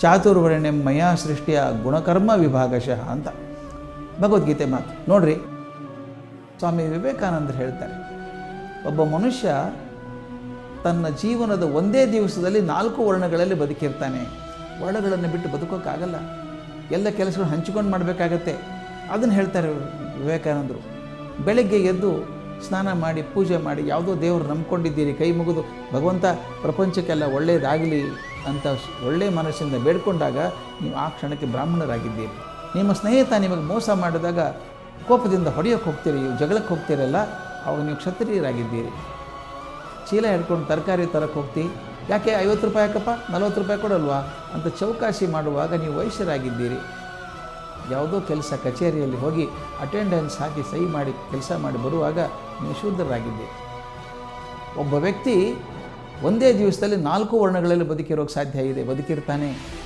ಚಾತುರ್ವರ್ಣ್ಯಂ ಮಯಾ ಸೃಷ್ಟಿಯ ಗುಣಕರ್ಮ ವಿಭಾಗಶಃ ಅಂತ. ಭಗವದ್ಗೀತೆ ಮಾತು. ನೋಡ್ರಿ, ಸ್ವಾಮಿ ವಿವೇಕಾನಂದರು ಹೇಳ್ತಾರೆ, ಒಬ್ಬ ಮನುಷ್ಯ ತನ್ನ ಜೀವನದ ಒಂದೇ ದಿವಸದಲ್ಲಿ ನಾಲ್ಕು ವರ್ಣಗಳಲ್ಲಿ ಬದುಕಿರ್ತಾನೆ. ವರ್ಣಗಳನ್ನು ಬಿಟ್ಟು ಬದುಕೋಕ್ಕಾಗಲ್ಲ. ಎಲ್ಲ ಕೆಲಸಗಳು ಹಂಚಿಕೊಂಡು ಮಾಡಬೇಕಾಗತ್ತೆ. ಅದನ್ನು ಹೇಳ್ತಾರೆ ವಿವೇಕಾನಂದರು. ಬೆಳಗ್ಗೆ ಎದ್ದು ಸ್ನಾನ ಮಾಡಿ, ಪೂಜೆ ಮಾಡಿ, ಯಾವುದೋ ದೇವರು ನಂಬ್ಕೊಂಡಿದ್ದೀರಿ, ಕೈ ಮುಗಿದು, ಭಗವಂತ ಪ್ರಪಂಚಕ್ಕೆಲ್ಲ ಒಳ್ಳೆಯದಾಗಲಿ ಅಂತ ಒಳ್ಳೆ ಮನಸ್ಸಿಂದ ಬೇಡ್ಕೊಂಡಾಗ ನೀವು ಆ ಕ್ಷಣಕ್ಕೆ ಬ್ರಾಹ್ಮಣರಾಗಿದ್ದೀರಿ. ನಿಮ್ಮ ಸ್ನೇಹಿತ ನಿಮಗೆ ಮೋಸ ಮಾಡಿದಾಗ ಕೋಪದಿಂದ ಹೊಡೆಯೋಕ್ಕೆ ಹೋಗ್ತೀರಿ, ಜಗಳಕ್ಕೆ ಹೋಗ್ತೀರಲ್ಲ, ಅವಾಗ ನೀವು ಕ್ಷತ್ರಿಯರಾಗಿದ್ದೀರಿ. ಚೀಲ ಹಿಡ್ಕೊಂಡು ತರಕಾರಿ ತರಕ್ಕೆ ಹೋಗ್ತಿ. ಯಾಕೆ ಐವತ್ತು ರೂಪಾಯಿ ಹಾಕಪ್ಪ? ನಲ್ವತ್ತು ರೂಪಾಯಿ ಕೊಡಲ್ವಾ? ಅಂತ ಚೌಕಾಸಿ ಮಾಡುವಾಗ ನೀವು ವಯಸ್ಸರಾಗಿದ್ದೀರಿ ಯಾವುದೋ ಕೆಲಸ ಕಚೇರಿಯಲ್ಲಿ ಹೋಗಿ ಅಟೆಂಡೆನ್ಸ್ ಹಾಕಿ ಸಹಿ ಮಾಡಿ, ಕೆಲಸ ಮಾಡಿ ಬರುವಾಗ ನೀವು ಶೂದ್ರರಾಗಿದ್ದೀರಿ. ಒಬ್ಬ ವ್ಯಕ್ತಿ ಒಂದೇ ದಿವಸದಲ್ಲಿ ನಾಲ್ಕು ವರ್ಣಗಳಲ್ಲಿ ಬದುಕಿರೋಕ್ಕೆ ಸಾಧ್ಯ ಇದೆ ಬದುಕಿರ್ತಾನೆ.